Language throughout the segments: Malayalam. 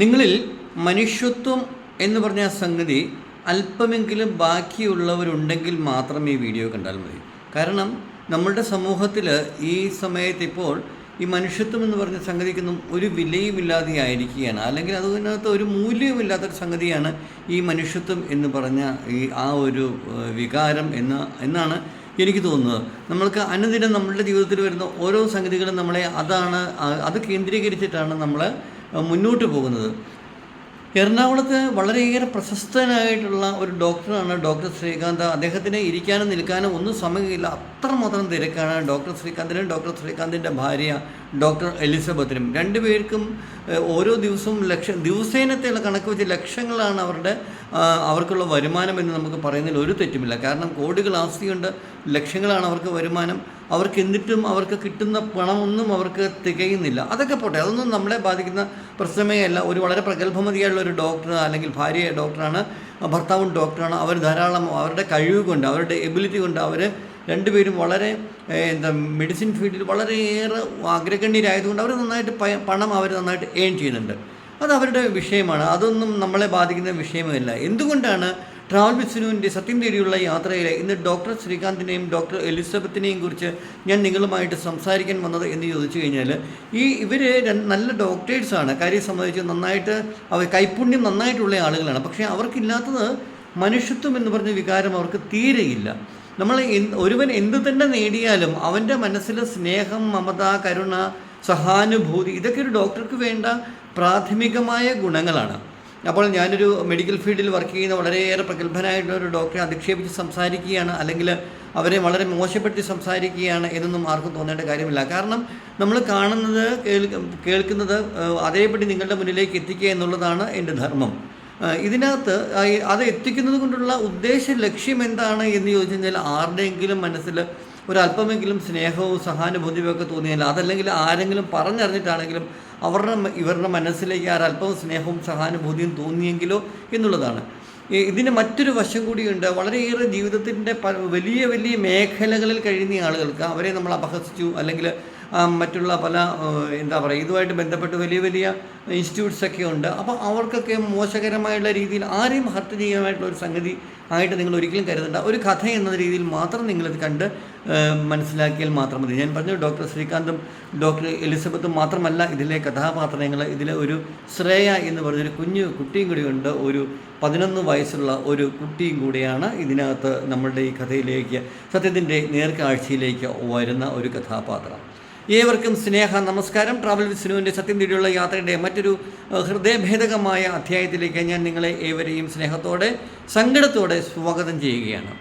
നിങ്ങളിൽ മനുഷ്യത്വം എന്ന് പറഞ്ഞ സംഗതി അല്പമെങ്കിലും ബാക്കിയുള്ളവരുണ്ടെങ്കിൽ മാത്രം ഈ വീഡിയോ കണ്ടാൽ മതി. കാരണം നമ്മളുടെ സമൂഹത്തിൽ ഈ സമയത്ത് ഇപ്പോൾ ഈ മനുഷ്യത്വം എന്ന് പറഞ്ഞ സംഗതിക്കൊന്നും ഒരു വിലയുമില്ലാതെ ആയിരിക്കുകയാണ്. അല്ലെങ്കിൽ അതിനകത്ത് ഒരു മൂല്യവുമില്ലാത്തൊരു സംഗതിയാണ് ഈ മനുഷ്യത്വം എന്ന് പറഞ്ഞ ഈ ആ ഒരു വികാരം എന്ന എന്നാണ് എനിക്ക് തോന്നുന്നത്. നമ്മൾക്ക് അനുദിനം നമ്മളുടെ ജീവിതത്തിൽ വരുന്ന ഓരോ സംഗതികളും നമ്മളെ അതാണ് അത് കേന്ദ്രീകരിച്ചിട്ടാണ് നമ്മൾ മുന്നോട്ട് പോകുന്നത്. എറണാകുളത്ത് വളരെയേറെ പ്രശസ്തനായിട്ടുള്ള ഒരു ഡോക്ടറാണ് ഡോക്ടർ ശ്രീകാന്ത്. അദ്ദേഹത്തിന് ഇരിക്കാനും നിൽക്കാനും ഒന്നും സമയമില്ല. അത്രമാത്രം തിരക്കാണ് ഡോക്ടർ ശ്രീകാന്തിനും ഡോക്ടർ ശ്രീകാന്തിന്റെ ഭാര്യ ഡോക്ടർ എലിസബത്തിനും. രണ്ടുപേർക്കും ഓരോ ദിവസവും ലക്ഷ ദിവസേനത്തെയുള്ള കണക്ക് വെച്ച് ലക്ഷങ്ങളാണ് അവരുടെ അവർക്കുള്ള വരുമാനം എന്ന് നമുക്ക് പറയുന്നതിൽ ഒരു തെറ്റുമില്ല. കാരണം കോടികൾ ആസ്തിയുണ്ട് ലക്ഷങ്ങളാണ് അവർക്ക് വരുമാനം. അവർക്ക് എന്നിട്ടും അവർക്ക് കിട്ടുന്ന പണമൊന്നും അവർക്ക് തികയുന്നില്ല. അതൊക്കെ പോട്ടെ അതൊന്നും നമ്മളെ ബാധിക്കുന്ന പ്രശ്നമേ അല്ല ഒരു വളരെ പ്രഗത്ഭമതിയായുള്ള ഒരു ഡോക്ടർ അല്ലെങ്കിൽ ഭാര്യ ഡോക്ടറാണ് ഭർത്താവും ഡോക്ടറാണ് അവർ ധാരാളം അവരുടെ കഴിവ് കൊണ്ട് അവരുടെ എബിലിറ്റി കൊണ്ട് അവർ രണ്ടുപേരും വളരെ എന്താ മെഡിസിൻ ഫീൽഡിൽ വളരെയേറെ അഗ്രഗണ്യരായതുകൊണ്ട് അവർ നന്നായിട്ട് പണം അവർ നന്നായിട്ട് ഏൺ ചെയ്യുന്നുണ്ട്. അത് അവരുടെ വിഷയമാണ്. അതൊന്നും നമ്മളെ ബാധിക്കുന്ന വിഷയമല്ല. എന്തുകൊണ്ടാണ് ട്രാവൽ വിസ്നുവിന്റെ സത്യം തേടിയുള്ള യാത്രയിലെ ഇന്ന് ഡോക്ടർ ശ്രീകാന്തിനെയും ഡോക്ടർ എലിസബത്തിനെയും കുറിച്ച് ഞാൻ നിങ്ങളുമായിട്ട് സംസാരിക്കാൻ വന്നത് എന്ന് ചോദിച്ചു കഴിഞ്ഞാൽ ഈ ഇവർ നല്ല ഡോക്ടേഴ്സാണ് കാര്യം സംബന്ധിച്ച് നന്നായിട്ട് അവർ കൈപ്പുണ്യം നന്നായിട്ടുള്ള ആളുകളാണ്. പക്ഷേ അവർക്കില്ലാത്തത് മനുഷ്യത്വം എന്ന് പറഞ്ഞ വികാരം അവർക്ക് തീരെയില്ല. നമ്മൾ ഒരുവൻ എന്തു തന്നെ നേടിയാലും അവന്റെ മനസ്സിൽ സ്നേഹം മമത കരുണ സഹാനുഭൂതി ഇതൊക്കെ ഒരു ഡോക്ടർക്ക് വേണ്ട പ്രാഥമികമായ ഗുണങ്ങളാണ്. അപ്പോൾ ഞാനൊരു മെഡിക്കൽ ഫീൽഡിൽ വർക്ക് ചെയ്യുന്ന വളരെയേറെ പ്രഗത്ഭനായിട്ടുള്ള ഒരു ഡോക്ടറെ അധിക്ഷേപിച്ച് സംസാരിക്കുകയാണ്. അല്ലെങ്കിൽ അവരെ വളരെ മോശപ്പെടുത്തി സംസാരിക്കുകയാണ് എന്നൊന്നും ആർക്കും തോന്നേണ്ട കാര്യമില്ല. കാരണം നമ്മൾ കാണുന്നത് കേൾക്കുന്നത് അതേപടി നിങ്ങളുടെ മുന്നിലേക്ക് എത്തിക്കുക എന്നുള്ളതാണ് എന്റെ ധർമ്മം. ഇതിനകത്ത് അത് എത്തിക്കുന്നത് കൊണ്ടുള്ള ഉദ്ദേശ ലക്ഷ്യം എന്താണ് എന്ന് ചോദിച്ചു കഴിഞ്ഞാൽ ആരുടെയെങ്കിലും മനസ്സിൽ ഒരല്പമെങ്കിലും സ്നേഹവും സഹാനുഭൂതിയും ഒക്കെ തോന്നിയാൽ അതല്ലെങ്കിൽ ആരെങ്കിലും പറഞ്ഞറിഞ്ഞിട്ടാണെങ്കിലും അവരുടെ ഇവരുടെ മനസ്സിലേക്ക് ഒരല്പം സ്നേഹവും സഹാനുഭൂതിയും തോന്നിയെങ്കിലോ എന്നുള്ളതാണ്. ഇതിന് മറ്റൊരു വശം കൂടിയുണ്ട്. വളരെയേറെ ജീവിതത്തിന്റെ വലിയ വലിയ മേഖലകളിൽ കഴിയുന്ന ആളുകൾക്ക് അവരെ നമ്മൾ അപഹസിച്ചു അല്ലെങ്കിൽ മറ്റുള്ള പല എന്താ പറയുക ഇതുമായിട്ട് ബന്ധപ്പെട്ട് വലിയ വലിയ ഇൻസ്റ്റിറ്റ്യൂട്ട്സ് ഒക്കെ ഉണ്ട്. അപ്പോൾ അവർക്കൊക്കെ മോശകരമായുള്ള രീതിയിൽ ആരെയും ഹർട്ട് ചെയ്യാനായിട്ടുള്ള ഒരു സംഗതി ആയിട്ട് നിങ്ങൾ ഒരിക്കലും കരുതണ്ട. ഒരു കഥ എന്ന രീതിയിൽ മാത്രം നിങ്ങളിത് കണ്ട് മനസ്സിലാക്കിയാൽ മാത്രം മതി. ഞാൻ പറഞ്ഞു ഡോക്ടർ ശ്രീകാന്തും ഡോക്ടർ എലിസബത്തും മാത്രമല്ല ഇതിലെ കഥാപാത്രങ്ങൾ. ഇതിലെ ഒരു ശ്രേയ എന്ന് പറഞ്ഞൊരു കുഞ്ഞു കുട്ടിയും കൂടി ഉണ്ട്. ഒരു പതിനൊന്ന് വയസ്സുള്ള ഒരു കുട്ടിയും കൂടിയാണ് ഇതിനകത്ത് നമ്മളുടെ ഈ കഥയിലേക്ക് സത്യത്തിന്റെ നേർക്കാഴ്ചയിലേക്ക് വരുന്ന ഒരു കഥാപാത്രം. ഏവർക്കും സ്നേഹ നമസ്കാരം. ട്രാവൽ വിസ്നുവിന്റെ സത്യം തേടിയുള്ള യാത്രയുടെ മറ്റൊരു ഹൃദയഭേദകമായ അധ്യായത്തിലേക്ക് ഞാൻ നിങ്ങളെ ഏവരെയും സ്നേഹത്തോടെ സങ്കടത്തോടെ സ്വാഗതം ചെയ്യുകയാണ്.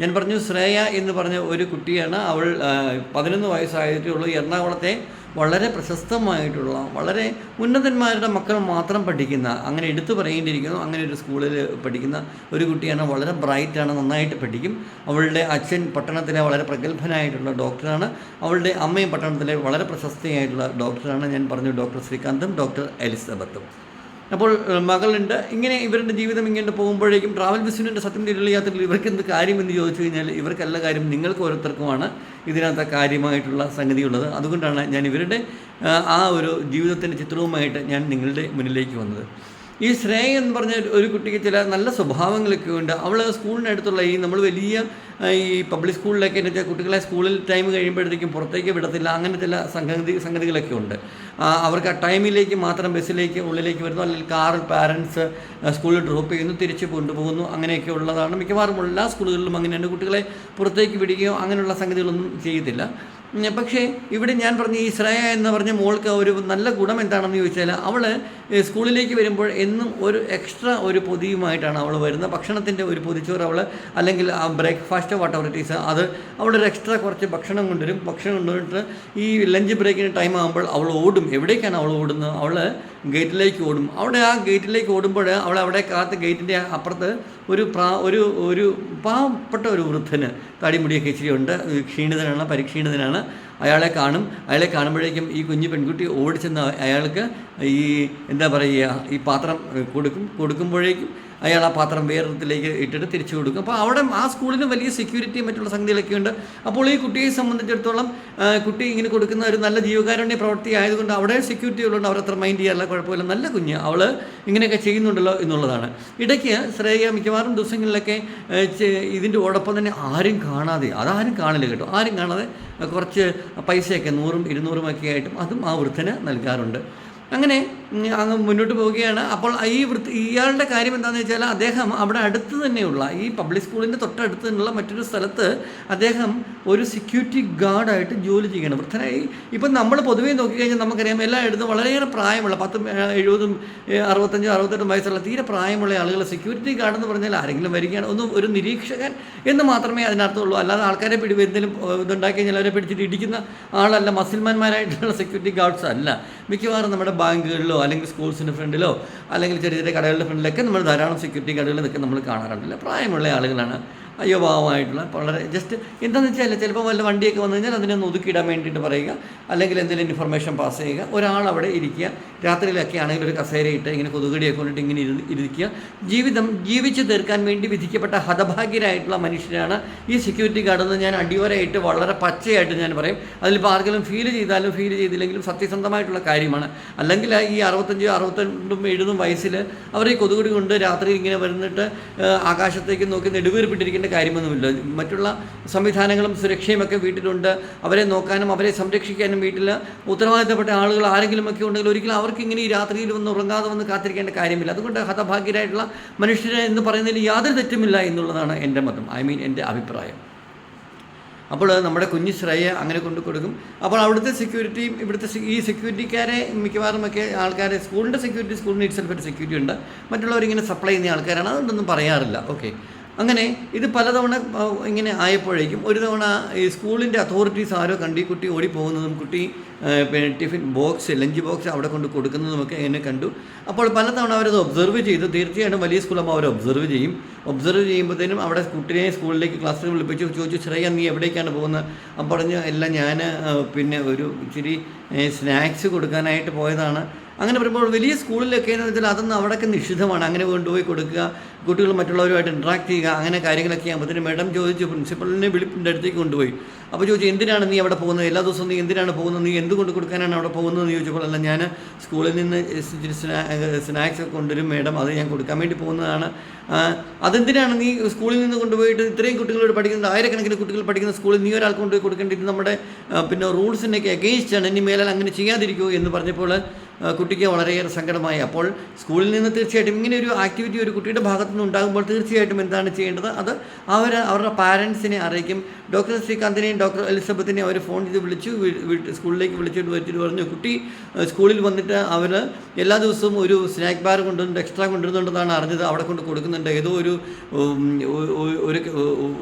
ഞാൻ പറഞ്ഞു ശ്രേയ എന്ന് പറഞ്ഞ ഒരു കുട്ടിയാണ്. അവൾ പതിനൊന്ന് വയസ്സായിട്ടുള്ളൂ എറണാകുളത്തെ വളരെ പ്രശസ്തമായിട്ടുള്ള വളരെ ഉന്നതന്മാരുടെ മക്കൾ മാത്രം പഠിക്കുന്ന അങ്ങനെ എടുത്തു പറയേണ്ടിയിരിക്കുന്നു അങ്ങനെ ഒരു സ്കൂളിൽ പഠിക്കുന്ന ഒരു കുട്ടിയാണ് വളരെ ബ്രൈറ്റാണ് നന്നായിട്ട് പഠിക്കും. അവളുടെ അച്ഛൻ പട്ടണത്തിലെ വളരെ പ്രഗത്ഭനായിട്ടുള്ള ഡോക്ടറാണ് അവളുടെ അമ്മയും പട്ടണത്തിലെ വളരെ പ്രശസ്തയായിട്ടുള്ള ഡോക്ടറാണ് ഞാൻ പറഞ്ഞു ഡോക്ടർ ശ്രീകാന്തും ഡോക്ടർ എലിസബത്തും. അപ്പോൾ മകളുണ്ട്. ഇങ്ങനെ ഇവരുടെ ജീവിതം ഇങ്ങനെ പോകുമ്പോഴേക്കും ട്രാവൽ ബിസിനസിന്റെ സത്യം തിരുള്ള യാത്രയിൽ ഇവർക്ക് എന്ത് കാര്യം എന്ന് ചോദിച്ചു കഴിഞ്ഞാൽ ഇവർക്കല്ല കാര്യം നിങ്ങൾക്ക് ഓരോരുത്തർക്കുമാണ് ഇതിനകത്ത് കാര്യമായിട്ടുള്ള സംഗതിയുള്ളത്. അതുകൊണ്ടാണ് ഞാൻ ഇവരുടെ ആ ഒരു ജീവിതത്തിന്റെ ചിത്രവുമായിട്ട് ഞാൻ നിങ്ങളുടെ മുന്നിലേക്ക് വന്നത്. ഈ ശ്രേയ എന്ന് പറഞ്ഞ ഒരു- കുട്ടിക്ക് ചില നല്ല സ്വഭാവങ്ങളൊക്കെ ഉണ്ട്. അവൾ സ്കൂളിനടുത്തുള്ള ഈ നമ്മൾ വലിയ ഈ പബ്ലിക് സ്കൂളിലൊക്കെ എന്ന് വെച്ചാൽ കുട്ടികളെ സ്കൂളിൽ ടൈം കഴിയുമ്പോഴത്തേക്കും പുറത്തേക്ക് വിടത്തില്ല. അങ്ങനെ ചില സംഗതി സംഗതികളൊക്കെ ഉണ്ട്. അവർക്ക് ആ ടൈമിലേക്ക് മാത്രം ബസ്സിലേക്ക് ഉള്ളിലേക്ക് വരുന്നു. അല്ലെങ്കിൽ കാറിൽ പാരൻസ് സ്കൂളിൽ ഡ്രോപ്പ് ചെയ്യുന്നു തിരിച്ച് കൊണ്ടുപോകുന്നു. അങ്ങനെയൊക്കെ ഉള്ളതാണ്. മിക്കവാറും എല്ലാ സ്കൂളുകളിലും അങ്ങനെയാണ്. കുട്ടികളെ പുറത്തേക്ക് വിടുകയോ അങ്ങനെയുള്ള സംഗതികളൊന്നും ചെയ്യത്തില്ല. പക്ഷേ ഇവിടെ ഞാൻ പറഞ്ഞ ഈ ശ്രേയ എന്ന് പറഞ്ഞ മോൾക്ക് ഒരു നല്ല ഗുണം എന്താണെന്ന് ചോദിച്ചാൽ അവൾ സ്കൂളിലേക്ക് വരുമ്പോൾ എന്നും ഒരു എക്സ്ട്രാ ഒരു പൊതിയുമായിട്ടാണ് അവൾ വരുന്നത്. ഭക്ഷണത്തിന്റെ ഒരു പൊതിച്ചോറ് അവൾ അല്ലെങ്കിൽ ആ ബ്രേക്ക്ഫാസ്റ്റ് വാട്ടോറിറ്റീസ് ഇറ്റ് ഈസ് അത് അവളൊരു എക്സ്ട്രാ കുറച്ച് ഭക്ഷണം കൊണ്ടുവരും. ഭക്ഷണം കൊണ്ടുവന്നിട്ട് ഈ ലഞ്ച് ബ്രേക്കിന് ടൈം ആകുമ്പോൾ അവൾ ഓടും. എവിടേക്കാണ് അവൾ ഓടുന്നത്? അവൾ ഗേറ്റിലേക്ക് ഓടും. അവിടെ ആ ഗേറ്റിലേക്ക് ഓടുമ്പോൾ അവൾ അവിടെ കാത്ത് ഗേറ്റിന്റെ അപ്പുറത്ത് ഒരു പ്രാ ഒരു ഒരു പാവപ്പെട്ട ഒരു വൃദ്ധന് തടിമുടിയൊക്കെ ഇച്ചിരി ഉണ്ട്. ക്ഷീണിതനാണ് പരിക്ഷീണിതനാണ്. അയാളെ കാണും. അയാളെ കാണുമ്പോഴേക്കും ഈ കുഞ്ഞു പെൺകുട്ടി ഓടിച്ചെന്ന് അയാൾക്ക് ഈ എന്താ പറയുക ഈ പാത്രം കൊടുക്കും. കൊടുക്കുമ്പോഴേക്കും അയാൾ ആ പാത്രം വേറൊരിടത്തിലേക്ക് ഇട്ടിട്ട് തിരിച്ചു കൊടുക്കും. അപ്പോൾ അവിടെ ആ സ്കൂളിന് വലിയ സെക്യൂരിറ്റി മറ്റുള്ള സംഗതികളൊക്കെ ഉണ്ട്. അപ്പോൾ ഈ കുട്ടിയെ സംബന്ധിച്ചിടത്തോളം കുട്ടി ഇങ്ങനെ കൊടുക്കുന്ന ഒരു നല്ല ജീവകാരുണ്യ പ്രവൃത്തി ആയതുകൊണ്ട് അവിടെ സെക്യൂരിറ്റി ഉള്ളതുകൊണ്ട് അവരത്ര മൈൻഡ് ചെയ്യാറില്ല കുഴപ്പമില്ല. നല്ല കുഞ്ഞ്. അവൾ ഇങ്ങനെയൊക്കെ ചെയ്യുന്നുണ്ടല്ലോ എന്നുള്ളതാണ്. ഇടയ്ക്ക് ശ്രേയ മിക്കവാറും ദിവസങ്ങളിലൊക്കെ ഇതിന്റെ ഓടൊപ്പം തന്നെ ആരും കാണാതെ അതാരും കാണില്ല കേട്ടോ. ആരും കാണാതെ കുറച്ച് പൈസയൊക്കെ നൂറും ഇരുന്നൂറും ഒക്കെ ആയിട്ടും അതും ആ വൃദ്ധന് നൽകാറുണ്ട്. അങ്ങനെ അങ്ങ് മുന്നോട്ട് പോവുകയാണ്. അപ്പോൾ ഈ വൃത്തി ഇയാളുടെ കാര്യം എന്താണെന്ന് വെച്ചാൽ അദ്ദേഹം അവിടെ അടുത്ത് തന്നെയുള്ള ഈ പബ്ലിക് സ്കൂളിന്റെ തൊട്ടടുത്ത് തന്നെയുള്ള മറ്റൊരു സ്ഥലത്ത് അദ്ദേഹം ഒരു സെക്യൂരിറ്റി ഗാർഡായിട്ട് ജോലി ചെയ്യണം വൃദ്ധനായി. ഇപ്പം നമ്മൾ പൊതുവേ നോക്കിക്കഴിഞ്ഞാൽ നമുക്കറിയാം എല്ലായിടത്തും വളരെയേറെ പ്രായമുള്ള പത്തും എഴുപതും അറുപത്തഞ്ചും അറുപത്തെട്ടും വയസ്സുള്ള തീരെ പ്രായമുള്ള ആളുകൾ സെക്യൂരിറ്റി ഗാർഡ് എന്ന് പറഞ്ഞാൽ ആരെങ്കിലും വരികയാണ്. ഒന്ന് ഒരു നിരീക്ഷകൻ എന്ന് മാത്രമേ അതിനർത്ഥമുള്ളൂ അല്ലാതെ ആൾക്കാരെ പിടി എന്തെങ്കിലും ഇതുണ്ടാക്കി കഴിഞ്ഞാൽ അവരെ പിടിച്ചിട്ട് ഇടിക്കുന്ന ആളല്ല മസിൽമാന്മാരായിട്ടുള്ള സെക്യൂരിറ്റി ഗാർഡ്സ് അല്ല. മിക്കവാറും നമ്മുടെ ബാങ്കുകളിലോ അല്ലെങ്കിൽ സ്കൂൾസിന്റെ ഫ്രണ്ടിലോ അല്ലെങ്കിൽ ചെറിയ ചെറിയ കടകളുടെ ഫ്രണ്ടിലൊക്കെ നമ്മൾ ധാരാളം സെക്യൂരിറ്റി ഗാർഡുകൾ നിൽക്കാൻ നമ്മൾ കാണാറുണ്ടല്ലോ പ്രായമുള്ള ആളുകളാണ് അയ്യോഭാവമായിട്ടുള്ള വളരെ ജസ്റ്റ് എന്താണെന്ന് വെച്ചാൽ ചിലപ്പോൾ വല്ല വണ്ടിയൊക്കെ വന്നു കഴിഞ്ഞാൽ അതിനെ ഒതുക്കിയിടാൻ വേണ്ടിയിട്ട് പറയുക അല്ലെങ്കിൽ എന്തെങ്കിലും ഇൻഫർമേഷൻ പാസ് ചെയ്യുക. ഒരാൾ അവിടെ ഇരിക്കുക രാത്രിയിലൊക്കെ ആണെങ്കിൽ ഒരു കസേരയിട്ട് ഇങ്ങനെ കൊതുകടിയൊക്കെ കൊണ്ടിട്ട് ഇങ്ങനെ ഇരു ഇരിക്കുക. ജീവിതം ജീവിച്ചു തീർക്കാൻ വേണ്ടി വിധിക്കപ്പെട്ട ഹതഭാഗ്യരായിട്ടുള്ള മനുഷ്യരാണ് ഈ സെക്യൂരിറ്റി ഗാർഡ് എന്ന് ഞാൻ അടിയോരായിട്ട് വളരെ പച്ചയായിട്ട് ഞാൻ പറയും. അതിലിപ്പോൾ ആർക്കെങ്കിലും ഫീൽ ചെയ്താലും ഫീൽ ചെയ്തില്ലെങ്കിലും സത്യസന്ധമായിട്ടുള്ള കാര്യമാണ്. അല്ലെങ്കിൽ ഈ അറുപത്തഞ്ച് അറുപത്തിരണ്ടും എഴുതും വയസ്സിൽ അവർ ഈ കൊതുകുടി കൊണ്ട് രാത്രി ഇങ്ങനെ വരുന്നിട്ട് ആകാശത്തേക്ക് നോക്കി നെടുവീർപ്പിട്ടിരിക്കേണ്ട കാര്യമൊന്നുമില്ല. മറ്റുള്ള സംവിധാനങ്ങളും സുരക്ഷയും ഒക്കെ വീട്ടിലുണ്ട്. അവരെ നോക്കാനും അവരെ സംരക്ഷിക്കാനും വീട്ടിൽ ഉത്തരവാദിത്തപ്പെട്ട ആളുകൾ ആരെങ്കിലുമൊക്കെ ഉണ്ടെങ്കിൽ ഒരിക്കലും അവർക്ക് ഇങ്ങനെ ഈ രാത്രിയിൽ വന്ന് ഉറങ്ങാതെ വന്ന് കാത്തിരിക്കേണ്ട കാര്യമില്ല. അതുകൊണ്ട് ഹതഭാഗ്യരായിട്ടുള്ള മനുഷ്യരെ എന്ന് പറയുന്നതിൽ യാതൊരു തെറ്റുമില്ല എന്നുള്ളതാണ് എന്റെ മതം. ഐ മീൻ എന്റെ അഭിപ്രായം. അപ്പോൾ നമ്മുടെ കുഞ്ഞു ശ്രേയ അങ്ങനെ കൊണ്ടു കൊടുക്കും. അപ്പോൾ അവിടുത്തെ സെക്യൂരിറ്റിയും ഇവിടുത്തെ ഈ സെക്യൂരിറ്റിക്കാരെ മിക്കവാറും ഒക്കെ ആൾക്കാരെ സ്കൂളിന്റെ സെക്യൂരിറ്റി സ്കൂളിന് ഇറ്റ്സെൽഫ് ഒരു സെക്യൂരിറ്റി ഉണ്ട്. മറ്റുള്ളവരിങ്ങനെ സപ്ലൈ ചെയ്യുന്ന ആൾക്കാരാണ്. അതുകൊണ്ടൊന്നും പറയാറില്ല. ഓക്കെ അങ്ങനെ ഇത് പലതവണ ഇങ്ങനെ ആയപ്പോഴേക്കും ഒരു തവണ ഈ സ്കൂളിന്റെ അതോറിറ്റീസ് ആരോ കണ്ടി കുട്ടി ഓടിപ്പോകുന്നതും കുട്ടി ടിഫിൻ ബോക്സ് ലഞ്ച് ബോക്സ് അവിടെ കൊണ്ട് കൊടുക്കുന്നതുമൊക്കെ എന്നെ കണ്ടു. അപ്പോൾ പലതവണ അവരത് ഒബ്സർവ് ചെയ്തു. തീർച്ചയായിട്ടും വലിയ സ്കൂളാകുമ്പോൾ അവർ ഒബ്സർവ് ചെയ്യും. ഒബ്സർവ് ചെയ്യുമ്പോഴത്തേനും അവിടെ കുട്ടിയെ സ്കൂളിലേക്ക് ക്ലാസ്സിൽ വിളിപ്പിച്ചു. ചോദിച്ചു ശ്രേയ നീ എവിടേക്കാണ് പോകുന്നത്? അപ്പോൾ പറഞ്ഞു എല്ലാം ഞാൻ പിന്നെ ഒരു ഇച്ചിരി സ്നാക്സ് കൊടുക്കാനായിട്ട് പോയതാണ്. അങ്ങനെ വരുമ്പോൾ വലിയ സ്കൂളിലൊക്കെ എന്ന് വെച്ചാൽ അതൊന്നും അവിടെയൊക്കെ നിഷിദ്ധമാണ്. അങ്ങനെ കൊണ്ടുപോയി കൊടുക്കുക കുട്ടികൾ മറ്റുള്ളവരുമായിട്ട് ഇൻട്രാക്ട് ചെയ്യുക അങ്ങനെ കാര്യങ്ങളൊക്കെ ആകുമ്പോഴത്തേനും മേഡം ചോദിച്ചു പ്രിൻസിപ്പലിനെ വിളിപ്പിന്റെ അടുത്തേക്ക് കൊണ്ടുപോയി. അപ്പോൾ ചോദിച്ചു എന്തിനാണ് നീ അവിടെ പോകുന്നത്? എല്ലാ ദിവസവും നീ എന്തിനാണ് പോകുന്നത്? നീ എന്തുകൊണ്ട് കൊടുക്കാനാണ് അവിടെ പോകുന്നത്? എന്ന് ചോദിച്ചപ്പോൾ അല്ല ഞാൻ സ്കൂളിൽ നിന്ന് സ്നാക്സ് ഒക്കെ കൊണ്ടുവരും മേഡം അത് ഞാൻ കൊടുക്കാൻ വേണ്ടി പോകുന്നതാണ്. അതെന്തിനാണ് നീ സ്കൂളിൽ നിന്ന് കൊണ്ടുപോയിട്ട് ഇത്രയും കുട്ടികളോട് പഠിക്കുന്നത്? ആയിരക്കണക്കിന് കുട്ടികൾ പഠിക്കുന്ന സ്കൂളിൽ നീ ഒരാൾക്ക് കൊണ്ടുപോയി കൊടുക്കേണ്ടത് നമ്മുടെ പിന്നെ റൂൾസിനൊക്കെ അഗെയിൻസ്റ്റാണ് ഇനി മേലാൽ അങ്ങനെ ചെയ്യാതിരിക്കൂ എന്ന് പറഞ്ഞപ്പോൾ കുട്ടിക്ക് വളരെയേറെ സങ്കടമായി. അപ്പോൾ സ്കൂളിൽ നിന്ന് തീർച്ചയായിട്ടും ഇങ്ങനെ ഒരു ആക്ടിവിറ്റി ഒരു കുട്ടിയുടെ ഭാഗത്തു നിന്ന് ഉണ്ടാകുമ്പോൾ തീർച്ചയായിട്ടും എന്താണ് ചെയ്യേണ്ടത്? അത് അവർ അവരുടെ പാരൻസിനെ അറിയിക്കും. ഡോക്ടർ ശ്രീകാന്തിനെയും ഡോക്ടർ എലിസബത്തിനെയും അവർ ഫോൺ ചെയ്ത് വിളിച്ചു സ്കൂളിലേക്ക് വിളിച്ചിട്ട് വെച്ചിട്ട് പറഞ്ഞു കുട്ടി സ്കൂളിൽ വന്നിട്ട് അവർ എല്ലാ ദിവസവും ഒരു സ്നാക്ക് ബാർ കൊണ്ടുവന്നിട്ട് എക്സ്ട്രാ കൊണ്ടുവരുന്നുണ്ടെന്നാണ് അറിഞ്ഞത്. അവിടെ കൊണ്ട് കൊടുക്കുന്നുണ്ട്. ഏതോ ഒരു ഒരു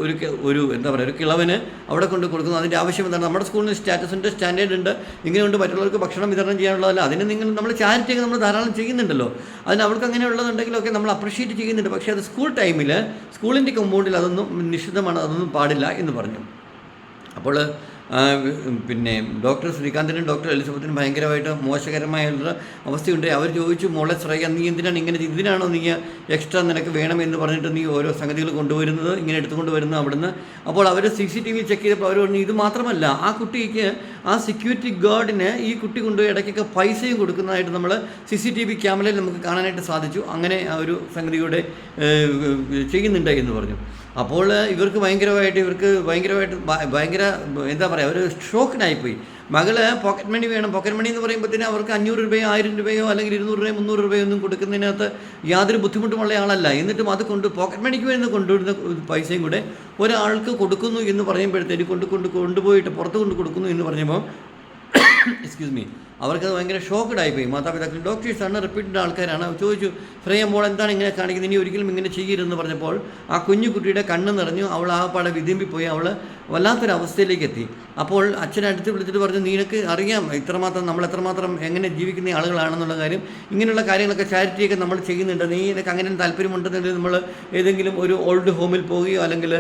ഒരു ഒരു എന്താ പറയുക ഒരു കിളവന് അവിടെ കൊണ്ട് കൊടുക്കുന്നു. അതിന്റെ ആവശ്യം എന്താണ്? നമ്മുടെ സ്കൂളിന് സ്റ്റാറ്റസ് ഉണ്ട് സ്റ്റാൻഡേർഡ് ഉണ്ട്. ഇങ്ങനെയുണ്ട്. മറ്റുള്ളവർക്ക് ഭക്ഷണം വിതരണം ചെയ്യാനുള്ളതല്ല. അതിന് നിങ്ങൾ നമ്മൾ ചാരിറ്റി ഒക്കെ നമ്മൾ ധാരാളം ചെയ്യുന്നുണ്ടല്ലോ. അതിന് അവർക്ക് അങ്ങനെ ഉള്ളതുണ്ടെങ്കിലൊക്കെ നമ്മൾ അപ്രീഷിയേറ്റ് ചെയ്യുന്നുണ്ട്. പക്ഷേ അത് സ്കൂൾ ടൈമിൽ സ്കൂളിന്റെ കമ്പൗണ്ടിൽ അതൊന്നും നിഷിദ്ധമാണ് അതൊന്നും പാടില്ല എന്ന് പറഞ്ഞു. അപ്പോൾ പിന്നെ ഡോക്ടർ ശ്രീകാന്തിനും ഡോക്ടർ എലിസബത്തിനും ഭയങ്കരമായിട്ട് മോശകരമായുള്ള അവസ്ഥയുണ്ട്. അവർ ചോദിച്ചു മോളെ ശ്രേയ നീ എന്തിനാണ് ഇങ്ങനെ ഇതിനാണോ നീ എക്സ്ട്രാ നിനക്ക് വേണമെന്ന് പറഞ്ഞിട്ട് നീ ഓരോ സംഗതികൾ കൊണ്ടുവരുന്നത് ഇങ്ങനെ എടുത്തുകൊണ്ട് വരുന്നത് അവിടുന്ന്? അപ്പോൾ അവർ C C T V check ചെയ്തപ്പോൾ അവർ പറഞ്ഞു ഇത് മാത്രമല്ല ആ കുട്ടിക്ക് ആ സെക്യൂരിറ്റി ഗാർഡിന് ഈ കുട്ടി കൊണ്ടുപോയി ഇടയ്ക്കൊക്കെ പൈസയും കൊടുക്കുന്നതായിട്ട് നമ്മൾ സി സി ടി വി ക്യാമറയിൽ നമുക്ക് കാണാനായിട്ട് സാധിച്ചു. അങ്ങനെ ആ ഒരു സംഗതിയുടെ ചെയ്യുന്നുണ്ട് എന്ന് പറഞ്ഞു. അപ്പോൾ ഇവർക്ക് ഭയങ്കരമായിട്ട് ഇവർക്ക് ഭയങ്കരമായിട്ട് ഭയങ്കര എന്താ പറയുക ഒരു ഷോക്കിനായിപ്പോയി. മകൾ പോക്കറ്റ് മണി വേണം. പോക്കറ്റ് മണി എന്ന് പറയുമ്പോഴത്തേന് അവർക്ക് അഞ്ഞൂറ് രൂപയോ ആയിരം രൂപയോ അല്ലെങ്കിൽ ഇരുന്നൂറ് രൂപയോ മുന്നൂറ് രൂപയോ ഒന്നും കൊടുക്കുന്നതിനകത്ത് യാതൊരു ബുദ്ധിമുട്ടുമുള്ള ആളല്ല. എന്നിട്ടും അത് കൊണ്ട് പോക്കറ്റ് മണിക്ക് വേണ്ട കൊണ്ടുവരുന്ന പൈസയും കൂടെ ഒരാൾക്ക് കൊടുക്കുന്നു എന്ന് പറയുമ്പോഴത്തേന് കൊണ്ട് കൊണ്ട് കൊണ്ടുപോയിട്ട് പുറത്ത് കൊണ്ട് കൊടുക്കുന്നു എന്ന് പറഞ്ഞപ്പോൾ എക്സ്ക്യൂസ് മീ അവർക്കത് ഭയങ്കര ഷോക്കഡായി പോയി മാതാപിതാക്കൾ ഡോക്ടേഴ്സാണ് റിപ്പീറ്റഡ് ആൾക്കാരാണ്. ചോദിച്ചു ശ്രേയ മോൾ എന്താണ് ഇങ്ങനെ കാണിക്കുന്നത്? ഇനി ഒരിക്കലും ഇങ്ങനെ ചെയ്യരുതെന്ന് പറഞ്ഞപ്പോൾ ആ കുഞ്ഞു കുട്ടിയുടെ കണ്ണ് നിറഞ്ഞു അവൾ ആ പാടെ വിതുമ്പിപ്പോയി അവൾ വല്ലാത്തൊരവസ്ഥയിലേക്ക് എത്തി അപ്പോൾ അച്ഛനെ അടുത്ത് വിളിച്ചിട്ട് പറഞ്ഞു നിനക്ക് അറിയാം ഇത്രമാത്രം നമ്മൾ എത്രമാത്രം എങ്ങനെ ജീവിക്കുന്ന ആളുകളാണെന്നുള്ള കാര്യം. ഇങ്ങനെയുള്ള കാര്യങ്ങളൊക്കെ ചാരിറ്റിയൊക്കെ നമ്മൾ ചെയ്യുന്നുണ്ട്. നീ നിനക്ക് അങ്ങനെ താല്പര്യമുണ്ടെന്നുണ്ടെങ്കിൽ നമ്മൾ ഏതെങ്കിലും ഒരു ഓൾഡ് ഹോമിൽ പോവുകയോ അല്ലെങ്കിൽ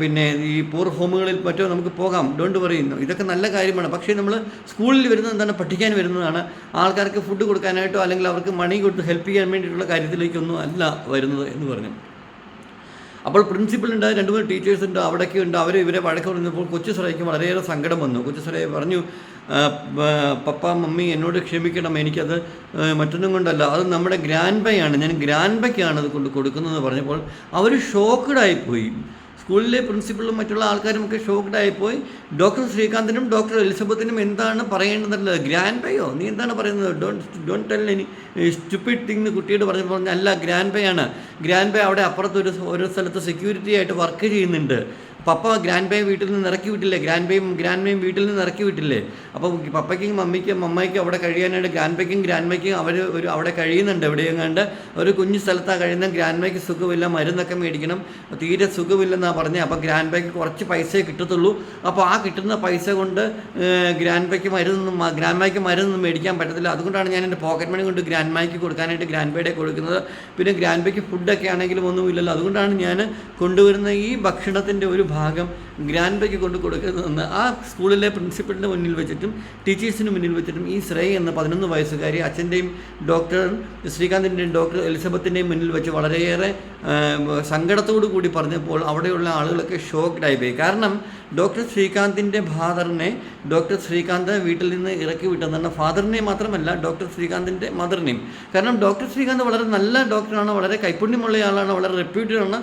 പിന്നെ ഈ പൂർ ഹോമുകളിൽ മറ്റോ നമുക്ക് പോകാം. ഡോണ്ട് പറയുന്നു ഇതൊക്കെ നല്ല കാര്യമാണ്. പക്ഷേ നമ്മൾ സ്കൂളിൽ വരുന്നത് എന്താണ്? പഠിക്കാൻ വരുന്നതാണ്. ആൾക്കാർക്ക് ഫുഡ് കൊടുക്കാനായിട്ടോ അല്ലെങ്കിൽ അവർക്ക് മണി കൊടുത്ത് ഹെൽപ്പ് ചെയ്യാൻ വേണ്ടിയിട്ടുള്ള കാര്യത്തിലേക്കൊന്നും അല്ല വരുന്നത് എന്ന് പറഞ്ഞു. അപ്പോൾ പ്രിൻസിപ്പൽ ഉണ്ട് രണ്ട് മൂന്ന് ടീച്ചേഴ്സ് ഉണ്ട് അവിടേക്ക് ഉണ്ട്. അവർ ഇവരെ വഴക്ക് പറഞ്ഞപ്പോൾ കൊച്ചു സറയ്ക്ക് വളരെയേറെ സങ്കടം വന്നു. കൊച്ചു സറയെ പറഞ്ഞു "ആ, പ- പപ്പ മമ്മി എന്നോട് ക്ഷമിക്കണം. എനിക്കത് മറ്റൊന്നും കൊണ്ടല്ല. അത് നമ്മുടെ ഗ്രാൻഡ് ബൈ ആണ് ഞാൻ ഗ്രാൻഡ് ബൈക്കാണ് അത് കൊണ്ട് കൊടുക്കുന്നതെന്ന് പറഞ്ഞപ്പോൾ അവർ ഷോക്കഡായിപ്പോയി സ്കൂളിലെ പ്രിൻസിപ്പളും മറ്റുള്ള ആൾക്കാരും ഒക്കെ ഷോക്ക്ഡായിപ്പോയി ഡോക്ടർ ശ്രീകാന്തിനും ഡോക്ടർ എലിസബത്തിനും എന്താണ് പറയേണ്ടതല്ല ഗ്രാൻഡ് പേയോ നീ എന്താണ് പറയുന്നത്? Don't don't tell any stupid thing കുട്ടിയോട് പറഞ്ഞു പറഞ്ഞു അല്ല ഗ്രാൻഡ് പേ ആണ്. ഗ്രാൻഡ് പേ അവിടെ അപ്പുറത്ത് ഒരു ഒരു സ്ഥലത്ത് സെക്യൂരിറ്റി ആയിട്ട് വർക്ക് ചെയ്യുന്നുണ്ട്. പപ്പ ഗ്രാൻഡ് ബൈ വീട്ടിൽ നിന്ന് ഇറക്കി വിട്ടില്ലേ? ഗ്രാൻഡ് പേയും ഗ്രാൻഡ് ബൈയും വീട്ടിൽ നിന്ന് ഇറക്കി വിട്ടില്ലേ? അപ്പോൾ പപ്പയ്ക്കും മമ്മിക്കും അമ്മയ്ക്കും അവിടെ കഴിയാനായിട്ട് ഗ്രാൻഡ് പേക്കും ഗ്രാൻഡ് മേക്കും അവർ ഒരു അവിടെ കഴിയുന്നുണ്ട് എവിടെയെങ്ങാണ്ട്. ഒരു കുഞ്ഞു സ്ഥലത്താണ് കഴിയുന്ന ഗ്രാൻഡ് ബൈക്ക് സുഖമില്ല മരുന്നൊക്കെ മേടിക്കണം. തീരെ സുഖമില്ലെന്നാണ് പറഞ്ഞത് അപ്പോൾ ഗ്രാൻഡ് പേക്ക് കുറച്ച് പൈസയെ കിട്ടത്തുള്ളൂ. അപ്പോൾ ആ കിട്ടുന്ന പൈസ കൊണ്ട് ഗ്രാൻഡ് പേക്ക് മരുന്നൊന്നും ഗ്രാൻഡ് ബൈക്ക് മരുന്നൊന്നും മേടിക്കാൻ പറ്റത്തില്ല. അതുകൊണ്ടാണ് ഞാൻ എന്റെ പോക്കറ്റ് മണി കൊണ്ട് ഗ്രാൻഡ് ബൈക്ക് കൊടുക്കാനായിട്ട് ഗ്രാൻഡ് ബൈയുടെ കൊടുക്കുന്നത്. പിന്നെ ഗ്രാൻഡ് പേക്ക് ഫുഡൊക്കെ ആണെങ്കിലും ഒന്നുമില്ലല്ലോ. അതുകൊണ്ടാണ് ഞാൻ കൊണ്ടുവരുന്ന ഈ ഭക്ഷണത്തിന്റെ ഒരു ഭാഗം ഗ്രാൻഡ് ബൈക്ക് കൊണ്ട് കൊടുക്കുന്നതെന്ന് ആ സ്കൂളിലെ പ്രിൻസിപ്പലിന്റെ മുന്നിൽ വെച്ചിട്ടും ടീച്ചേഴ്സിന് മുന്നിൽ വെച്ചിട്ടും ഈ ശ്രേയ എന്ന പതിനൊന്ന് വയസ്സുകാരി അച്ഛന്റെയും ഡോക്ടർ ശ്രീകാന്തിന്റെയും ഡോക്ടർ എലിസബത്തിന്റെയും മുന്നിൽ വെച്ച് വളരെയേറെ സങ്കടത്തോടു കൂടി പറഞ്ഞപ്പോൾ അവിടെയുള്ള ആളുകളൊക്കെ ഷോക്ക്ഡായി പോയി കാരണം ഡോക്ടർ ശ്രീകാന്തിന്റെ ഫാദറിനെ ഡോക്ടർ ശ്രീകാന്ത് വീട്ടിൽ നിന്ന് ഇറക്കി വിട്ടെന്നാണ്. ഫാദറിനെ മാത്രമല്ല ഡോക്ടർ ശ്രീകാന്തിന്റെ മദറിനെയും കാരണം ഡോക്ടർ ശ്രീകാന്ത് വളരെ നല്ല ഡോക്ടറാണ് വളരെ കൈപ്പുണ്യമുള്ള ആളാണ് വളരെ റെപ്യൂട്ടഡ് ആണ്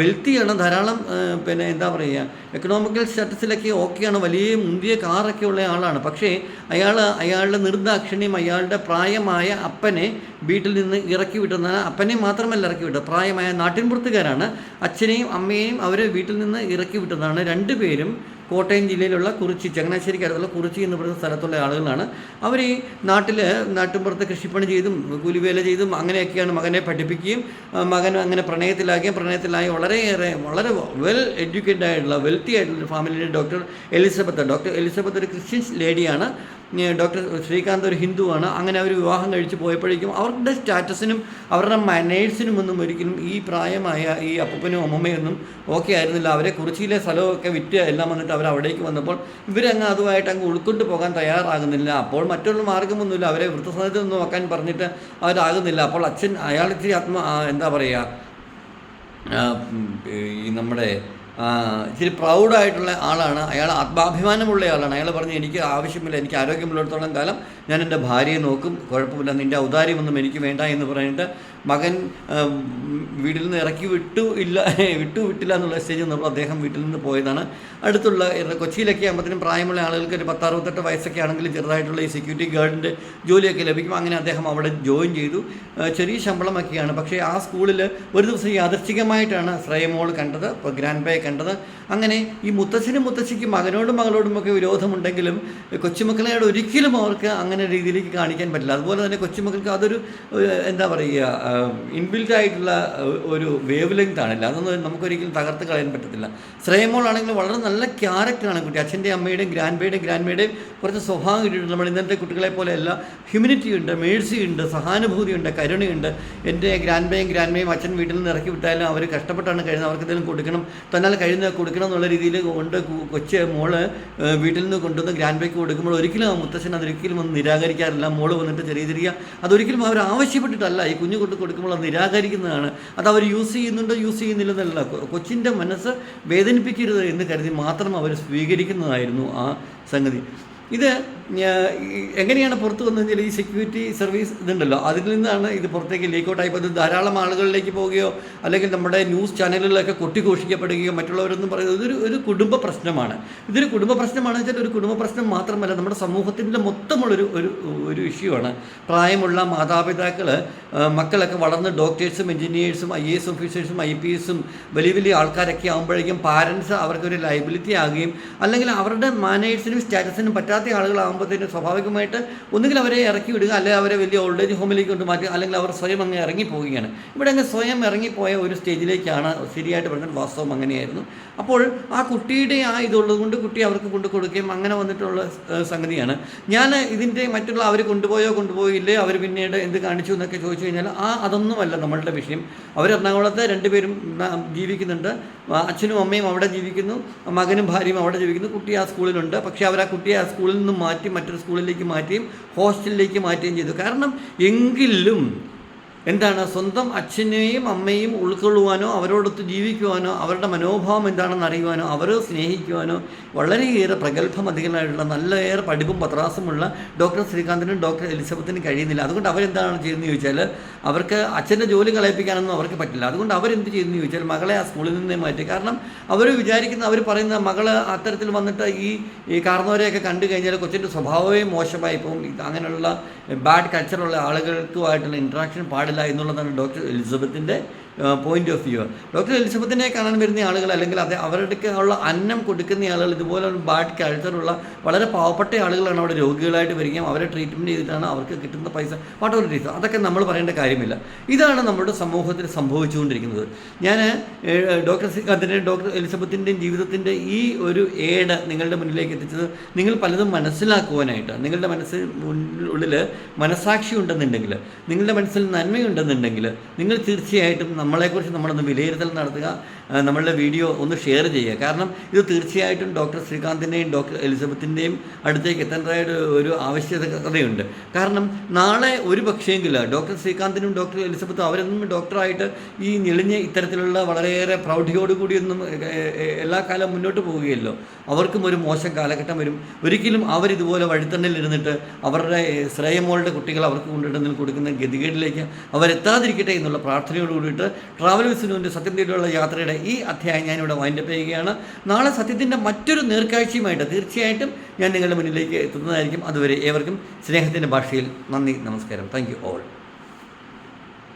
വെൽത്തിയാണ് ധാരാളം പിന്നെ എന്താ പറയുക? എക്കണോമിക്കൽ സ്റ്റാറ്റസിലൊക്കെ ഓക്കെയാണ്. വലിയ മുന്തിയ കാറൊക്കെ ഉള്ള ആളാണ്. പക്ഷേ അയാൾ അയാളുടെ നിർദാക്ഷിണ്യം അയാളുടെ പ്രായമായ അപ്പനെ വീട്ടിൽ നിന്ന് ഇറക്കി വിട്ടെന്നാണ് അപ്പനെ മാത്രമല്ല ഇറക്കി വിട്ടത്. പ്രായമായ നാട്ടിൻപുറത്തുകാരാണ്. അച്ഛനെയും അമ്മയെയും അവരെ വീട്ടിൽ നിന്ന് ഇറക്കി വിട്ടതാണ്. രണ്ടുപേരും കോട്ടയം ജില്ലയിലുള്ള കുറിച്ചി ചങ്ങനാശ്ശേരിക്ക് അടുത്തുള്ള കുറിച്ചി എന്ന് പറയുന്ന സ്ഥലത്തുള്ള ആളുകളാണ്. അവർ ഈ നാട്ടിൽ നാട്ടിൻപുറത്ത് കൃഷിപ്പണി ചെയ്തും കൂലിവേല ചെയ്തും അങ്ങനെയൊക്കെയാണ് മകനെ പഠിപ്പിക്കുകയും മകൻ അങ്ങനെ പ്രണയത്തിലാക്കുകയും പ്രണയത്തിലായി വളരെയേറെ വളരെ വെൽ എഡ്യൂക്കേറ്റഡ് ആയിട്ടുള്ള വെൽത്തി ആയിട്ടുള്ള ഫാമിലിയുടെ ഡോക്ടർ എലിസബത്ത്. ഡോക്ടർ എലിസബത്ത് ഒരു ക്രിസ്ത്യൻ ലേഡിയാണ് ഡോക്ടർ ശ്രീകാന്ത് ഒരു ഹിന്ദുവാണ്. അങ്ങനെ അവർ വിവാഹം കഴിച്ച് പോയപ്പോഴേക്കും അവരുടെ സ്റ്റാറ്റസിനും അവരുടെ മാനേഴ്സിനും ഒന്നും ഒരിക്കലും ഈ പ്രായമായ ഈ അപ്പനും അമ്മമ്മയൊന്നും ഓക്കെ ആയിരുന്നില്ല. അവരെ കുറിച്ചിയിലെ സ്ഥലമൊക്കെ വിറ്റ് എല്ലാം വന്നിട്ട് അവർ അവിടേക്ക് വന്നപ്പോൾ ഇവരങ്ങ് അതുമായിട്ട് അങ്ങ് ഉൾക്കൊണ്ട് പോകാൻ തയ്യാറാകുന്നില്ല. അപ്പോൾ മറ്റുള്ള മാർഗമൊന്നുമില്ല അവരെ വൃത്തസാധ്യത ഒന്നും നോക്കാൻ പറഞ്ഞിട്ട് അവരാകുന്നില്ല. അപ്പോൾ അച്ഛൻ അയാൾ ആത്മ എന്താ പറയുക ഈ നമ്മുടെ ഇച്ചിരി പ്രൗഡായിട്ടുള്ള ആളാണ്. അയാൾ ആത്മാഭിമാനമുള്ള ആളാണ്. അയാൾ പറഞ്ഞു എനിക്ക് ആവശ്യമില്ല എനിക്ക് ആരോഗ്യമുള്ളിടത്തോളം കാലം ഞാൻ എന്റെ ഭാര്യയെ നോക്കും. കുഴപ്പമില്ല നിന്റെ ഔദാര്യമൊന്നും എനിക്ക് വേണ്ട എന്ന് പറഞ്ഞിട്ട് മകൻ വീട്ടിൽ നിന്ന് ഇറക്കി വിട്ടു ഇല്ല വിട്ടു വിട്ടില്ല എന്നുള്ള സ്റ്റേജ് വന്നപ്പോൾ അദ്ദേഹം വീട്ടിൽ നിന്ന് പോയതാണ്. അടുത്തുള്ള കൊച്ചിയിലൊക്കെ ആകുമ്പോഴത്തേനും പ്രായമുള്ള ആളുകൾക്ക് ഒരു പത്താറുപത്തെട്ട് വയസ്സൊക്കെ ആണെങ്കിലും ചെറുതായിട്ടുള്ള ഈ സെക്യൂരിറ്റി ഗാർഡിന്റെ ജോലിയൊക്കെ ലഭിക്കും. അങ്ങനെ അദ്ദേഹം അവിടെ ജോയിൻ ചെയ്തു. ചെറിയ ശമ്പളമൊക്കെയാണ്. പക്ഷേ ആ സ്കൂളിൽ ഒരു ദിവസം യാദർച്ഛികമായിട്ടാണ് ശ്രേയമോൾ കണ്ടത് ഇപ്പോൾ ഗ്രാൻഡ് ബേ കണ്ടത്. അങ്ങനെ ഈ മുത്തച്ഛനും മുത്തശ്ശിക്കും മകനോടും മകളോടുമൊക്കെ വിരോധമുണ്ടെങ്കിലും കൊച്ചുമക്കളെയോട് ഒരിക്കലും അവർക്ക് അങ്ങനെ രീതിയിലേക്ക് കാണിക്കാൻ പറ്റില്ല. അതുപോലെ തന്നെ കൊച്ചുമക്കൾക്ക് അതൊരു എന്താ പറയുക ഇൻബിൽറ്റ് ആയിട്ടുള്ള ഒരു വേവ് ലെങ്ത് ആണല്ലോ. അതൊന്നും നമുക്കൊരിക്കലും തകർത്ത് കളയാൻ പറ്റത്തില്ല. ശ്രേയമോൾ ആണെങ്കിൽ വളരെ നല്ല ക്യാരക്ടറാണ് കുട്ടി. അച്ഛന്റെ അമ്മയുടെയും ഗ്രാൻഡ് ബേയുടെയും ഗ്രാൻഡ് കുറച്ച് സ്വഭാവം കിട്ടിയിട്ടുണ്ട്. നമ്മൾ ഇന്നത്തെ കുട്ടികളെ പോലെയല്ല ഹ്യൂമിനിറ്റി ഉണ്ട് മേഴ്സി ഉണ്ട് സഹാനുഭൂതി ഉണ്ട് കരുണയുണ്ട്. എന്റെ ഗ്രാൻഡ് ബേയും ഗ്രാൻഡ് മേയും അച്ഛൻ വീട്ടിൽ നിന്ന് ഇറക്കി വിട്ടാലും അവർ കഷ്ടപ്പെട്ടാണ് കഴിയുന്നത്. അവർക്ക് എന്തെങ്കിലും കൊടുക്കണം തന്നാൽ കഴിയുന്ന കൊടുക്കണം എന്നുള്ള രീതിയിൽ കൊണ്ട് കൊച്ച് മോൾ വീട്ടിൽ നിന്ന് കൊണ്ടുവന്ന് ഗ്രാൻഡ് ബേക്ക് കൊടുക്കുമ്പോൾ ഒരിക്കലും ആ മുത്തച്ഛൻ അതൊരിക്കലും ഒന്ന് നിരാകരിക്കാറില്ല. മോൾ വന്നിട്ട് ചെറിയ ചെറിയ അതൊരിക്കലും അവർ ആവശ്യപ്പെട്ടിട്ടല്ല. ഈ കുഞ്ഞു കൊണ്ട് കൊടുക്കുമ്പോൾ അത് നിരാകരിക്കുന്നതാണ്. അത് അവർ യൂസ് ചെയ്യുന്നുണ്ടോ യൂസ് ചെയ്യുന്നില്ലെന്നല്ല. കൊച്ചിന്റെ മനസ്സ് വേദനിപ്പിക്കരുത് എന്ന് കരുതി മാത്രം അവർ സ്വീകരിക്കുന്നതായിരുന്നു ആ സംഗതി. ഇത് എങ്ങനെയാണ് പുറത്ത് വന്നതെന്ന് വെച്ചാൽ ഈ സെക്യൂരിറ്റി സർവീസ് ഇതുണ്ടല്ലോ. അതിൽ നിന്നാണ് ഇത് പുറത്തേക്ക് ലീക്കൗട്ടായി അത് ധാരാളം ആളുകളിലേക്ക് പോവുകയോ അല്ലെങ്കിൽ നമ്മുടെ ന്യൂസ് ചാനലുകളിലൊക്കെ കൊട്ടിഘോഷിക്കപ്പെടുകയോ മറ്റുള്ളവരൊന്നും പറയുന്നത് ഇതൊരു ഒരു കുടുംബ പ്രശ്നമാണ്. ഇതൊരു കുടുംബ പ്രശ്നമാണെന്ന് വെച്ചാൽ ഒരു കുടുംബ പ്രശ്നം മാത്രമല്ല നമ്മുടെ സമൂഹത്തിന്റെ മൊത്തമുള്ളൊരു ഒരു ഒരു ഇഷ്യൂ ആണ്. പ്രായമുള്ള മാതാപിതാക്കൾ മക്കളൊക്കെ വളർന്ന് ഡോക്ടേഴ്സും എഞ്ചിനീയേഴ്സും ഐ എസ് ഓഫീസേഴ്സും ഐ പി എസും വലിയ വലിയ ആൾക്കാരൊക്കെ ആകുമ്പോഴേക്കും പാരൻസ് അവർക്കൊരു ലൈബിലിറ്റി ആകുകയും അല്ലെങ്കിൽ അവരുടെ മാനേഴ്സിനും സ്റ്റാറ്റസിനും പറ്റാത്ത ആളുകളാകുമ്പോൾ ആകുമ്പോഴത്തേന് സ്വാഭാവികമായിട്ട് ഒന്നുകിൽ അവരെ ഇറക്കി വിടുക അല്ലെങ്കിൽ അവരെ വലിയ ഓൾഡ് ഏജ് ഹോമിലേക്ക് കൊണ്ട് മാറ്റുക അല്ലെങ്കിൽ അവർ സ്വയം അങ്ങ് ഇറങ്ങിപ്പോവുകയാണ് ഇവിടെ അങ്ങ് സ്വയം ഇറങ്ങിപ്പോയ ഒരു സ്റ്റേജിലേക്കാണ് ശരിയായിട്ട് പറഞ്ഞാൽ വാസ്തവം അങ്ങനെയായിരുന്നു. അപ്പോൾ ആ കുട്ടിയുടെ ആ ഇതുള്ളത് കൊണ്ട് കുട്ടി അവർക്ക് കൊണ്ടു കൊടുക്കുകയും അങ്ങനെ വന്നിട്ടുള്ള സംഗതിയാണ്. ഞാൻ ഇതിന്റെ മറ്റുള്ള അവർ കൊണ്ടുപോയോ കൊണ്ടുപോയില്ലേ അവർ പിന്നീട് എന്ത് കാണിച്ചു എന്നൊക്കെ ചോദിച്ചു കഴിഞ്ഞാൽ ആ അതൊന്നുമല്ല നമ്മളുടെ വിഷയം. അവർ എറണാകുളത്ത് രണ്ടുപേരും ജീവിക്കുന്നുണ്ട്. അച്ഛനും അമ്മയും അവിടെ ജീവിക്കുന്നു മകനും ഭാര്യയും അവിടെ ജീവിക്കുന്നു കുട്ടി ആ സ്കൂളിലുണ്ട്. പക്ഷേ അവർ ആ കുട്ടിയെ ആ സ്കൂളിൽ നിന്ന് മാറ്റി മറ്റൊരു സ്കൂളിലേക്ക് മാറ്റുകയും ഹോസ്റ്റലിലേക്ക് മാറ്റുകയും ചെയ്തു. കാരണം എങ്കിലും എന്താണ്? സ്വന്തം അച്ഛനെയും അമ്മയും ഉൾക്കൊള്ളുവാനോ അവരോടൊത്ത് ജീവിക്കുവാനോ അവരുടെ മനോഭാവം എന്താണെന്ന് അറിയുവാനോ അവരെ സ്നേഹിക്കുവാനോ വളരെയേറെ പ്രഗത്ഭമധികനായിട്ടുള്ള നല്ലയേറെ പഠിപ്പും പത്രാസുമുള്ള ഡോക്ടർ ശ്രീകാന്തിനും ഡോക്ടർ എലിസബത്തിനും കഴിയുന്നില്ല. അതുകൊണ്ട് അവരെന്താണ് ചെയ്യുന്നത് ചോദിച്ചാൽ അവർക്ക് അച്ഛന്റെ ജോലി കളയിപ്പിക്കാനൊന്നും അവർക്ക് പറ്റില്ല. അതുകൊണ്ട് അവരെന്ത് ചെയ്യുന്നു ചോദിച്ചാൽ മകളെ ആ സ്കൂളിൽ നിന്നേ മാറ്റി. കാരണം അവർ വിചാരിക്കുന്ന അവർ പറയുന്ന മകൾ അത്തരത്തിൽ വന്നിട്ട് ഈ ഈ കാർന്നവരെയൊക്കെ കണ്ടു കഴിഞ്ഞാൽ കൊച്ചിന്റെ സ്വഭാവമേ മോശമായി പോകും അങ്ങനെയുള്ള ബാഡ് കൾച്ചറുള്ള ആളുകൾക്കുമായിട്ടുള്ള ഇൻട്രാക്ഷൻ പാടില്ല. എന്നുള്ളതാണ് ഡോക്ടർ എലിസബത്തിന്റെ പോയിന്റ് ഓഫ് വ്യൂ ഡോക്ടർ എലിസബത്തിനെ കാണാൻ വരുന്ന ആളുകൾ അല്ലെങ്കിൽ അത് അവരുടെ ഉള്ള അന്നം കൊടുക്കുന്ന ആളുകൾ ഇതുപോലെ ബാഡ് കൾച്ചറുള്ള വളരെ പാവപ്പെട്ട ആളുകളാണ് അവിടെ രോഗികളായിട്ട് വരികയും അവരെ ട്രീറ്റ്മെന്റ് ചെയ്തിട്ടാണ് അവർക്ക് കിട്ടുന്ന പൈസ. വാട്ട് ഒരു റീസൺ അതൊക്കെ നമ്മൾ പറയേണ്ട കാര്യമില്ല. ഇതാണ് നമ്മുടെ സമൂഹത്തിൽ സംഭവിച്ചുകൊണ്ടിരിക്കുന്നത്. ഞാൻ ഡോക്ടർ ശ്രീകാന്തിന്റെയും ഡോക്ടർ എലിസബത്തിന്റെയും ജീവിതത്തിന്റെ ഈ ഒരു ഏഡ് നിങ്ങളുടെ മുന്നിലേക്ക് എത്തിച്ചത് നിങ്ങൾ പലതും മനസ്സിലാക്കുവാനായിട്ട് നിങ്ങളുടെ മനസ്സിൽ ഉള്ളിൽ മനസാക്ഷി ഉണ്ടെന്നുണ്ടെങ്കിൽ നിങ്ങളുടെ മനസ്സിൽ നന്മയുണ്ടെന്നുണ്ടെങ്കിൽ നിങ്ങൾ തീർച്ചയായിട്ടും നമ്മളെക്കുറിച്ച് നമ്മളൊന്ന് വിലയിരുത്തൽ നടത്തുക നമ്മളുടെ വീഡിയോ ഒന്ന് ഷെയർ ചെയ്യുക. കാരണം ഇത് തീർച്ചയായിട്ടും ഡോക്ടർ ശ്രീകാന്തിന്റെയും ഡോക്ടർ എലിസബത്തിന്റെയും അടുത്തേക്ക് എത്തേണ്ടതായിട്ട് ഒരു ആവശ്യകതയുണ്ട്. കാരണം നാളെ ഒരു പക്ഷേങ്കില്ല ഡോക്ടർ ശ്രീകാന്തിനും ഡോക്ടർ എലിസബത്തും അവരൊന്നും ഡോക്ടറായിട്ട് ഈ ഞെളിഞ്ഞ് ഇത്തരത്തിലുള്ള വളരെയേറെ പ്രൗഢിയോടുകൂടിയൊന്നും എല്ലാ കാലം മുന്നോട്ട് പോവുകയല്ലോ. അവർക്കും ഒരു മോശം കാലഘട്ടം വരും. ഒരിക്കലും അവരിതുപോലെ വഴിത്തണ്ണിൽ ഇരുന്നിട്ട് അവരുടെ ശ്രേയമോളുടെ കുട്ടികൾ അവർക്ക് കൊണ്ടിടുന്നതിൽ കൊടുക്കുന്ന ഗതികേടിലേക്ക് അവരെത്താതിരിക്കട്ടെ എന്നുള്ള പ്രാർത്ഥനയോട് കൂടിയിട്ട് ട്രാവൽ വിസിനുവിന്റെ സത്യം തേടിയുള്ള യാത്രയുടെ ഈ അധ്യായം ഞാനിവിടെ വൈൻഡപ്പ് ചെയ്യുകയാണ്. നാളെ സത്യത്തിന്റെ മറ്റൊരു നേർക്കാഴ്ചയുമായിട്ട് തീർച്ചയായിട്ടും ഞാൻ നിങ്ങളുടെ മുന്നിലേക്ക് എത്തുന്നതായിരിക്കും. അതുവരെ ഏവർക്കും സ്നേഹത്തിന്റെ ഭാഷയിൽ നന്ദി നമസ്കാരം. Thank you all